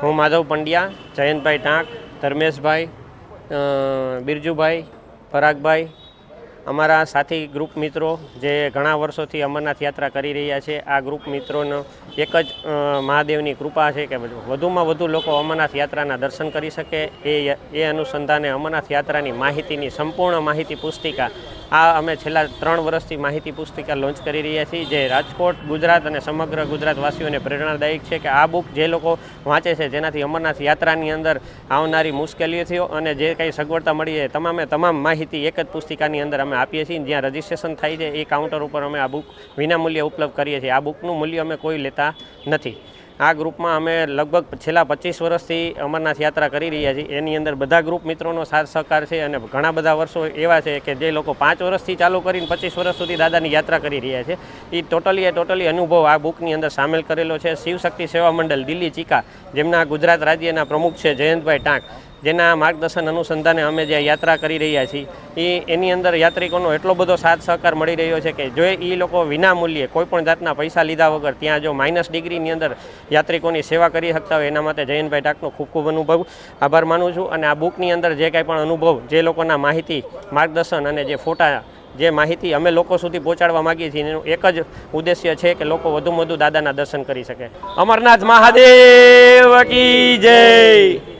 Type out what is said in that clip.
હું માધવ પંડ્યા, જયંતભાઈ ટાંક, ધર્મેશભાઈ બિરજુભાઈ પરાગભાઈ અમારા સાથી ગ્રુપ મિત્રો જે ઘણા વર્ષોથી અમરનાથ યાત્રા કરી રહ્યા છે, આ ગ્રુપ મિત્રોનો એક જ મહાદેવની કૃપા છે કે વધુમાં વધુ લોકો અમરનાથ યાત્રાના દર્શન કરી શકે. એ એ અનુસંધાને અમરનાથ યાત્રાની માહિતીની સંપૂર્ણ માહિતી પુસ્તિકા આ અમે છેલ્લા ત્રણ વર્ષથી માહિતી પુસ્તિકા લોન્ચ કરી રહ્યા છીએ જે રાજકોટ, ગુજરાત અને સમગ્ર ગુજરાતવાસીઓને પ્રેરણાદાયક છે કે આ બુક જે લોકો વાંચે છે જેનાથી અમરનાથ યાત્રાની અંદર આવનારી મુશ્કેલીઓ અને જે કંઈ સગવડતા મળી છે તમામે તમામ માહિતી એક જ પુસ્તિકાની અંદર અમે આપીએ છીએ. જ્યાં રજિસ્ટ્રેશન થાય છે એ કાઉન્ટર ઉપર અમે આ બુક વિનામૂલ્યે ઉપલબ્ધ કરીએ છીએ. આ બુકનું મૂલ્ય અમે કોઈ લેતા નથી. આ ગ્રુપમાં અમે લગભગ છેલ્લા પચીસ વર્ષથી અમરનાથ યાત્રા કરી રહ્યા છીએ. એની અંદર બધા ગ્રુપ મિત્રોનો સાથ સહકાર છે અને ઘણા બધા વર્ષો એવા છે કે જે લોકો પાંચ વર્ષથી ચાલુ કરીને પચીસ વર્ષ સુધી દાદાની યાત્રા કરી રહ્યા છે. એ ટોટલી એ ટોટલી અનુભવ આ બુકની અંદર સામેલ કરેલો છે. શિવશક્તિ સેવા મંડળ, દિલ્હી ચીકા, જેમના ગુજરાત રાજ્યના પ્રમુખ છે જયંતભાઈ ટાંક. જેના માર્ગદર્શન અનુસંધાને અમે જે યાત્રા કરી રહ્યા છીએ એ એની અંદર યાત્રિકોનો એટલો બધો સાથ સહકાર મળી રહ્યો છે કે જો એ લોકો વિના મૂલ્યે કોઈ પણ જાતના પૈસા લીધા વગર ત્યાં જો માઇનસ ડિગ્રીની અંદર યાત્રિકોની સેવા કરી શકતા હોય, એના માટે જયંતભાઈ ટાકનો ખૂબ ખૂબ અનુભવ, આભાર માનું છું. અને આ બુકની અંદર જે કાંઈ પણ અનુભવ, જે લોકોના માહિતી, માર્ગદર્શન અને જે ફોટા, જે માહિતી અમે લોકો સુધી પહોંચાડવા માગીએ છીએ, એનું એક જ ઉદ્દેશ્ય છે કે લોકો વધુમાં વધુ દાદાના દર્શન કરી શકે. અમરનાથ મહાદેવ કી જય!